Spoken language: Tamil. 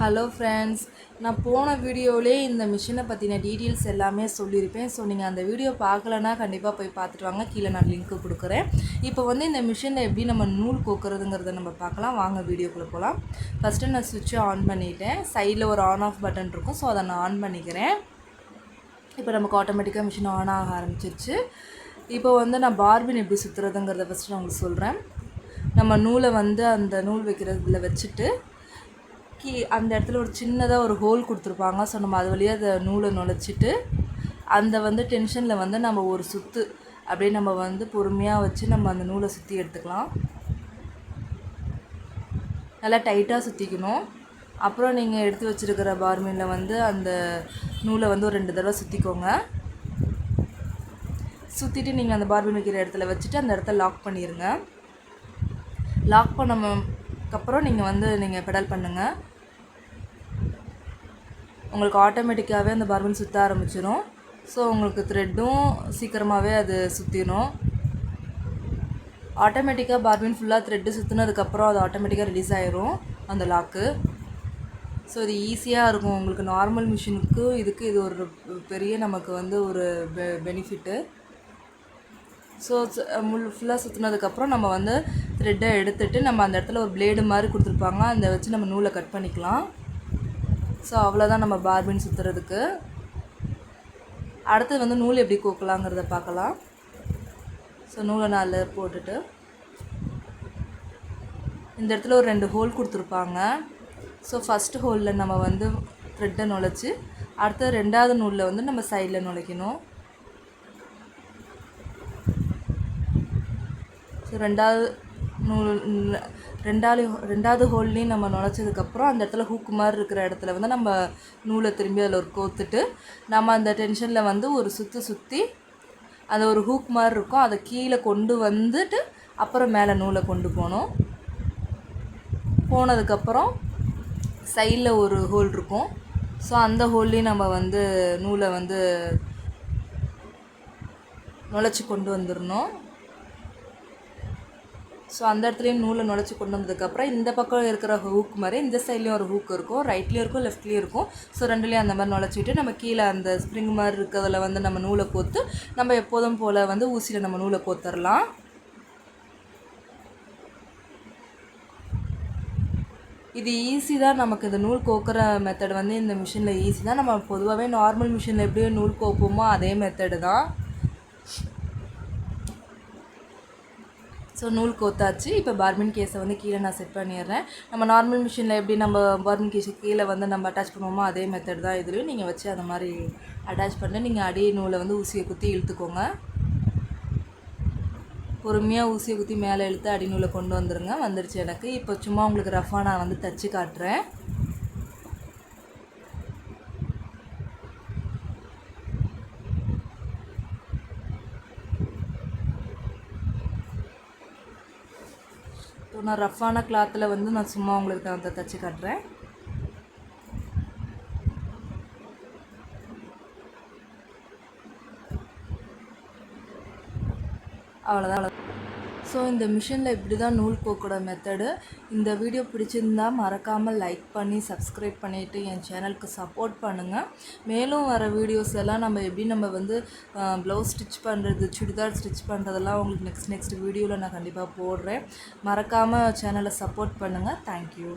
ஹலோ ஃப்ரெண்ட்ஸ் நான் போன வீடியோவிலே இந்த மிஷினை பற்றின டீட்டெயில்ஸ் எல்லாமே சொல்லியிருப்பேன். ஸோ நீங்கள் அந்த வீடியோ பார்க்கலன்னா கண்டிப்பாக போய் பார்த்துட்டு வாங்க. கீழே நான் லிங்க்கு கொடுக்குறேன். இப்போ வந்து இந்த மிஷினில் எப்படி நம்ம நூல் கோக்குறதுங்கிறத நம்ம பார்க்கலாம். வாங்க வீடியோக்குள்ளே போகலாம் ஃபஸ்ட்டு நான் சுவிட்சை ஆன் பண்ணிட்டேன். சைடில் ஒரு ஆன் ஆஃப் பட்டன் இருக்கும். ஸோ அதை நான் ஆன் பண்ணிக்கிறேன். இப்போ நமக்கு ஆட்டோமேட்டிக்காக மிஷின் ஆன் ஆக ஆரம்பிச்சிருச்சு. இப்போ வந்து நான் பார்பின் எப்படி சுற்றுறதுங்கிறத ஃபஸ்ட்டு நான் உங்களுக்கு சொல்கிறேன் நம்ம நூலை வந்து அந்த நூல் வைக்கிறதுல வச்சுட்டு கீ அந்த இடத்துல ஒரு சின்னதாக ஒரு ஹோல் கொடுத்துருப்பாங்க. ஸோ நம்ம அது வழியாக அந்த நூலை நுழைச்சிட்டு அந்த வந்து டென்ஷனில் வந்து நம்ம ஒரு சுற்று அப்படியே நம்ம வந்து பொறுமையாக வச்சு நம்ம அந்த நூலை சுற்றி எடுத்துக்கலாம். நல்லா டைட்டாக சுற்றிக்கணும் அப்புறம் நீங்கள் எடுத்து வச்சுருக்கிற பார்மீனில் வந்து அந்த நூலை வந்து ஒரு ரெண்டு தடவை சுற்றிக்கோங்க சுற்றிட்டு நீங்கள் அந்த பார்பின் வைக்கிற இடத்துல வச்சுட்டு அந்த இடத்த லாக் பண்ணிடுங்க லாக் பண்ண அதுக்கப்புறம் நீங்கள் வந்து நீங்கள் பெடல் பண்ணுங்கள் உங்களுக்கு ஆட்டோமேட்டிக்காகவே அந்த பர்பன் சுற்ற ஆரம்பிச்சிடும் ஸோ உங்களுக்கு த்ரெட்டும் சீக்கிரமாகவே அது சுற்றிடும் ஆட்டோமேட்டிக்காக பார்பின் ஃபுல்லாக த்ரெட்டு சுற்றினதுக்கப்புறம் அது ஆட்டோமேட்டிக்காக ரிலீஸ் ஆயிரும் அந்த லாக்கு ஸோ இது ஈஸியாக இருக்கும். உங்களுக்கு நார்மல் மிஷினுக்கு இதுக்கு இது ஒரு பெரிய நமக்கு வந்து ஒரு பெ பெனிஃபிட்டு ஸோ முள் ஃபுல்லாக சுற்றினதுக்கப்புறம் நம்ம வந்து த்ரெட்டை எடுத்துட்டு நம்ம அந்த இடத்துல ஒரு பிளேடு மாதிரி கொடுத்துருப்பாங்க. அந்த வச்சு நம்ம நூலை கட் பண்ணிக்கலாம். ஸோ அவ்வளோதான் நம்ம பார்பின் சுற்றுறதுக்கு அடுத்தது வந்து நூல் எப்படி கோக்கலாங்கிறத பார்க்கலாம். ஸோ நூலை நாலு போட்டுட்டு. இந்த இடத்துல ஒரு ரெண்டு ஹோல் கொடுத்துருப்பாங்க. ஸோ ஃபஸ்ட்டு ஹோலில் நம்ம வந்து த்ரெட்டை நுழைச்சி அடுத்த ரெண்டாவது நூலில் வந்து நம்ம சைடில் நுழைக்கணும். ஸோ ரெண்டாவது நூல் ரெண்டாவது ரெண்டாவது ஹோல்லையும் நம்ம நுழைச்சதுக்கப்புறம் அந்த இடத்துல ஹூக்கு மாதிரி இருக்கிற இடத்துல வந்து நம்ம நூலை திரும்பி அதில் ஒரு கோத்துட்டு நம்ம அந்த டென்ஷனில் வந்து ஒரு சுற்றி சுற்றி அது ஒரு ஹூக் மாதிரி இருக்கும். அதை கீழே கொண்டு வந்துட்டு அப்புறம் மேலே நூலை கொண்டு போகணும். போனதுக்கப்புறம் சைடில் ஒரு ஹோல் இருக்கும். ஸோ அந்த ஹோல்லையும் நம்ம வந்து நூலை வந்து நுழைச்சி கொண்டு வந்துடணும். ஸோ அந்த இடத்துலையும் நூலை நுழைச்சி கொண்டு வந்ததுக்கப்புறம் இந்த பக்கம் இருக்கிற ஹூக் மாதிரி இந்த சைட்லேயும் ஒரு ஹூக் இருக்கும். ரைட்லேயும் இருக்கும் லெஃப்ட்லேயும் இருக்கும். ஸோ ரெண்டுலேயும் அந்த மாதிரி நுழைச்சிட்டு நம்ம கீழே அந்த ஸ்ப்ரிங் மாதிரி இருக்கிறதுல வந்து நம்ம நூலை கோத்து நம்ம எப்போதும் போல் வந்து ஊசியில் நம்ம நூலை கோத்துடலாம் இது ஈஸி தான் நமக்கு. இந்த நூல் கோக்குற மெத்தட் வந்து இந்த மிஷினில் ஈஸி தான். நம்ம பொதுவாகவே நார்மல் மிஷினில் எப்படியும் நூல் கோப்போமோ அதே மெத்தடு தான். ஸோ நூல் கோத்தாச்சு. இப்போ பார்மின் கேஸை வந்து கீழே நான் செட் பண்ணிடுறேன். நம்ம நார்மல் மிஷினில் எப்படி நம்ம பார்மின் கேஸை கீழே வந்து நம்ம அட்டாச் பண்ணுவோமோ அதே மெத்தட் தான் இதுலேயும் நீங்கள் வச்சு அந்த மாதிரி அட்டாச் பண்ணி நீங்கள் அடி நூலை வந்து ஊசியை குத்தி இழுத்துக்கோங்க. பொறுமையாக ஊசியை குத்தி மேலே இழுத்து அடி நூலை கொண்டு வந்துடுங்க வந்துடுச்சு எனக்கு. இப்போ சும்மா உங்களுக்கு ரஃபாக நான் வந்து தச்சு காட்டுறேன். ஸோ நான் ரஃப்பான கிளாத்தில் வந்து நான் சும்மா உங்களுக்கு தான் தைச்சி காட்டுறேன். அவ்வளோதான் ஸோ இந்த மிஷினில் இப்படி தான் நூல் கோக்கூட மெத்தடு இந்த வீடியோ பிடிச்சிருந்தா மறக்காமல் லைக் பண்ணி சப்ஸ்கிரைப் பண்ணிவிட்டு என் சேனலுக்கு சப்போர்ட் பண்ணுங்கள் மேலும் வர வீடியோஸ் எல்லாம் நம்ம எப்படி நம்ம வந்து ப்ளவுஸ் ஸ்டிச் பண்ணுறது சுடிதார் ஸ்டிச் பண்ணுறதெல்லாம் உங்களுக்கு நெக்ஸ்ட் நெக்ஸ்ட் வீடியோவில் நான் கண்டிப்பாக போடுறேன். மறக்காமல் சேனலை சப்போர்ட் பண்ணுங்கள் தேங்க்யூ